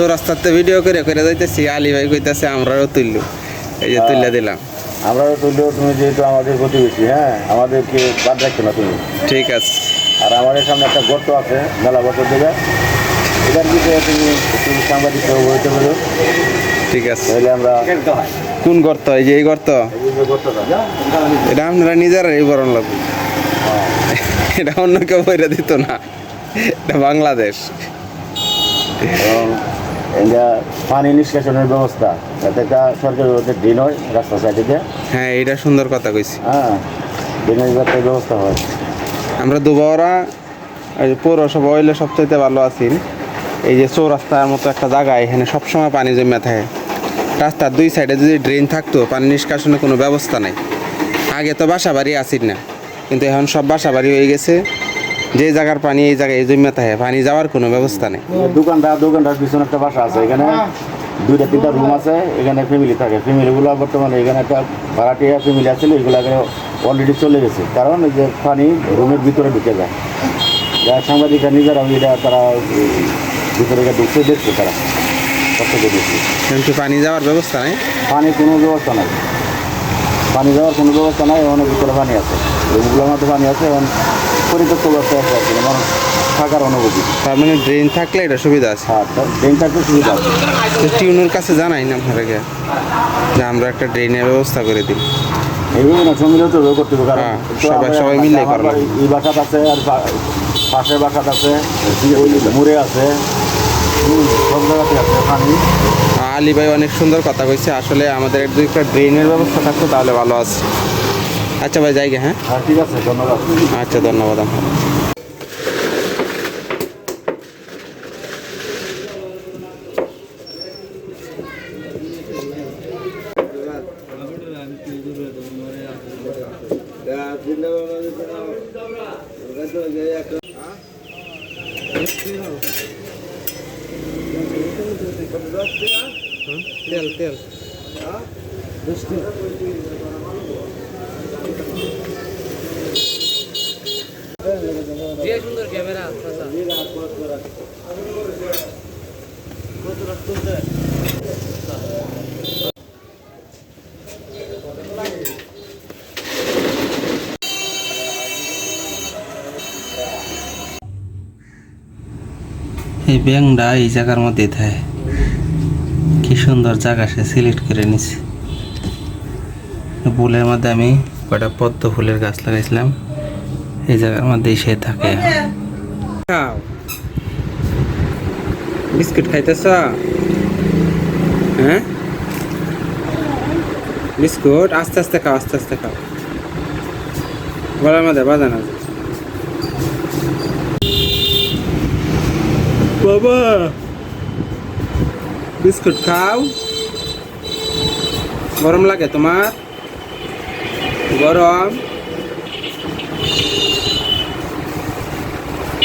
তো রাস্তাতে ভিডিও করে করে যাইতেছি আলী ভাই কইতাছে আমরাও তুললু এই যে তুললে দিলাম। আমরাও তুললেও তুমি যেহেতু আমাদের প্রতিবেশী হ্যাঁ আমাদেরকে বাদ রাখছো না তুমি। ঠিক আছে। আর আমাদের সামনে একটা গর্ত আছে মেলা বছর ধরে এটার বিষয়ে তুমি একটু সাংবাদিক বলতে পারো। ঠিক আছে। তাহলে আমরা কোন গর্ত? এই যে এই গর্ত? এই এটা আপনারা নিজেরাই বরণ লাগবে এটা অন্য কেউ বইরা দিত না। এটা বাংলাদেশ। পানি নিষ্কাশনের ব্যবস্থা যাতে একটা সরকারি ড্রেন হয় রাস্তা সাইডে। দিয়ে হ্যাঁ এটা সুন্দর কথা কইছি। হ্যাঁ ড্রেনের যাতে ব্যবস্থা হয়। আমরা দুবারা পৌরসভা হইলে সবচাইতে ভালো আছি এই যে চৌরাস্তার মতো একটা জায়গা এখানে সবসময় পানি জমে থাকে। রাস্তার দুই সাইডে যদি ড্রেন থাকতো পানি নিষ্কাশনের কোনো ব্যবস্থা নাই। আগে তো বাসা বাড়ি আসির না কিন্তু এখন সব বাসা বাড়ি হয়ে গেছে। যে জায়গার পানি এই জায়গায় জমে থাকে পানি যাওয়ার কোনো ব্যবস্থা নেই। দোকানদার দোকানদার পিছনে একটা বাসা আছে এখানে দুইটা তিনটা রুম আছে এখানে ফ্যামিলি থাকে। ফ্যামিলিগুলো বর্তমানে এখানে একটা ভাড়াটিয়া ফ্যামিলি আছে এগুলো অলরেডি চলে গেছে। কারণ এই যে পানি রুমের ভিতরে ঢুকে যায়। যারা সাংবাদিকরা নিজেরা এটা তারা ভিতরে ঢুকতে দেখছে তারা। কষ্ট দেখছে কিন্তু পানি যাওয়ার ব্যবস্থা নেই? পানি কোনো ব্যবস্থা নাই। পানি যাওয়ার কোনো ব্যবস্থা নাই অনেক ভিতরে পানি আছে। রুমগুলোর মধ্যে পানি আছে এখন পরিত্যক্ত অবস্থা আছে আর কি, মানুষ থাকার অনুভূতি। তার মানে ড্রেন থাকলে এটা সুবিধা আছে? হ্যাঁ ট্রেন থাকতে সুবিধা আছে। টিউনুর কাছে জানাই না আপনারা কে যে আমরা একটা ড্রেনের ব্যবস্থা করে দিই। এইভাবে না সঙ্গে তো বের করতে হবে কারণ হ্যাঁ, সবাই- সবাই মিলে আমার করা লাগবে। বাড়ি- এই বাসাত আছে আর পাশের বাসাত আছে মুড়ে আছে। সব জায়গাতে আছে পানি আলী ভাই অনেক সুন্দর কথা কইছে আসলে আমাদের দুইটা ড্রেনের ব্যবস্থা থাকতো তাহলে ভালো আছে। আচ্ছা ভাই জায়গা হ্যাঁ হ্যাঁ ঠিক আছে ধন্যবাদ আচ্ছা ধন্যবাদ আপনাকে। তেল তেল এই ব্যাংকটা এই জায়গার মধ্যে থাকে কি সুন্দর জায়গা সে সিলেক্ট করে নিছে। ফুলের মধ্যে আমি কয়টা পদ্ম ফুলের গাছ লাগাইছিলাম। এই জায়গার মধ্যেই সে থাকে। বিস্কুট খাইতেছ? হ্যাঁ? বিস্কুট? আস্তে আস্তে খাও, আস্তে আস্তে খাও। গলার মধ্যে বাজানো বাবা। বিস্কুট খাও। গরম লাগে তোমার? গরম।